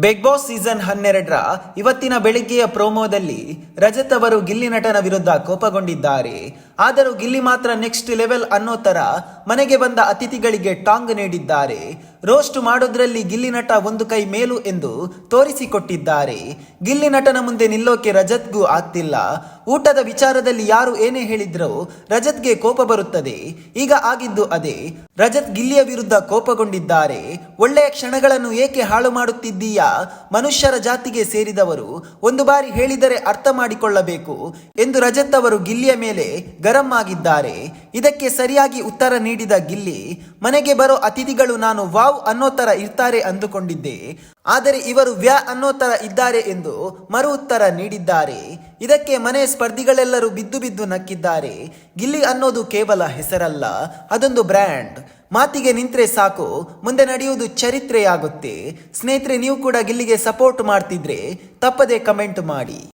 Big boss season ಹನ್ನೆರಡರ ಇವತ್ತಿನ ಬೆಳಿಗ್ಗೆಯ ಪ್ರೋಮೋದಲ್ಲಿ ರಜತ್ ಅವರು ಗಿಲ್ಲಿ ನಟನ ವಿರುದ್ಧ ಕೋಪಗೊಂಡಿದ್ದಾರೆ. ಆದರೂ ಗಿಲ್ಲಿ ಮಾತ್ರ ನೆಕ್ಸ್ಟ್ ಲೆವೆಲ್ ಅನ್ನೋ ತರ ಮನೆಗೆ ಬಂದ ಅತಿಥಿಗಳಿಗೆ ಟಾಂಗ್ ನೀಡಿದ್ದಾರೆ. ರೋಸ್ಟ್ ಮಾಡೋದ್ರಲ್ಲಿ ಗಿಲ್ಲಿ ನಟ ಒಂದು ಕೈ ಮೇಲು ಎಂದು ತೋರಿಸಿಕೊಟ್ಟಿದ್ದಾರೆ. ಗಿಲ್ಲಿ ನಟನ ಮುಂದೆ ನಿಲ್ಲೋಕೆ ರಜತ್ಗೂ ಆಗ್ತಿಲ್ಲ. ಊಟದ ವಿಚಾರದಲ್ಲಿ ಯಾರು ಏನೇ ಹೇಳಿದ್ರೂ ರಜತ್ಗೆ ಕೋಪ ಬರುತ್ತದೆ. ಈಗ ಆಗಿದ್ದು ಅದೇ, ರಜತ್ ಗಿಲ್ಲಿಯ ವಿರುದ್ಧ ಕೋಪಗೊಂಡಿದ್ದಾರೆ. ಒಳ್ಳೆಯ ಕ್ಷಣಗಳನ್ನು ಏಕೆ ಹಾಳು ಮಾಡುತ್ತಿದ್ದೀಯಾ? ಮನುಷ್ಯರ ಜಾತಿಗೆ ಸೇರಿದವರು ಒಂದು ಬಾರಿ ಹೇಳಿದರೆ ಅರ್ಥ ಮಾಡಿಕೊಳ್ಳಬೇಕು ಎಂದು ರಜತ್ ಅವರು ಗಿಲ್ಲಿಯ ಮೇಲೆ ಗರಂ ಆಗಿದ್ದಾರೆ. ಇದಕ್ಕೆ ಸರಿಯಾಗಿ ಉತ್ತರ ನೀಡಿದ ಗಿಲ್ಲಿ, ಮನೆಗೆ ಬರೋ ಅತಿಥಿಗಳು ನಾನು ವಾವ್ ಅನ್ನೋ ತರ ಇರ್ತಾರೆ ಅಂದುಕೊಂಡಿದ್ದೆ. ಆದರೆ ಇವರು ವ್ಯಾ ಅನ್ನೋ ತರ ಇದ್ದಾರೆ ಎಂದು ಮರು ಉತ್ತರ ನೀಡಿದ್ದಾರೆ. ಇದಕ್ಕೆ ಮನೆ ಸ್ಪರ್ಧಿಗಳೆಲ್ಲರೂ ಬಿದ್ದು ಬಿದ್ದು ನಕ್ಕಿದ್ದಾರೆ. ಗಿಲ್ಲಿ ಅನ್ನೋದು ಕೇವಲ ಹೆಸರಲ್ಲ, ಅದೊಂದು ಬ್ರ್ಯಾಂಡ್. ಮಾತಿಗೆ ನಿಂತ್ರೆ ಸಾಕು, ಮುಂದೆ ನಡೆಯುವುದು ಚರಿತ್ರೆಯಾಗುತ್ತೆ. ಸ್ನೇಹಿತರೆ, ನೀವು ಕೂಡ ಗಿಲ್ಲಿಗೆ ಸಪೋರ್ಟ್ ಮಾಡ್ತಿದ್ರೆ ತಪ್ಪದೆ ಕಮೆಂಟ್ ಮಾಡಿ.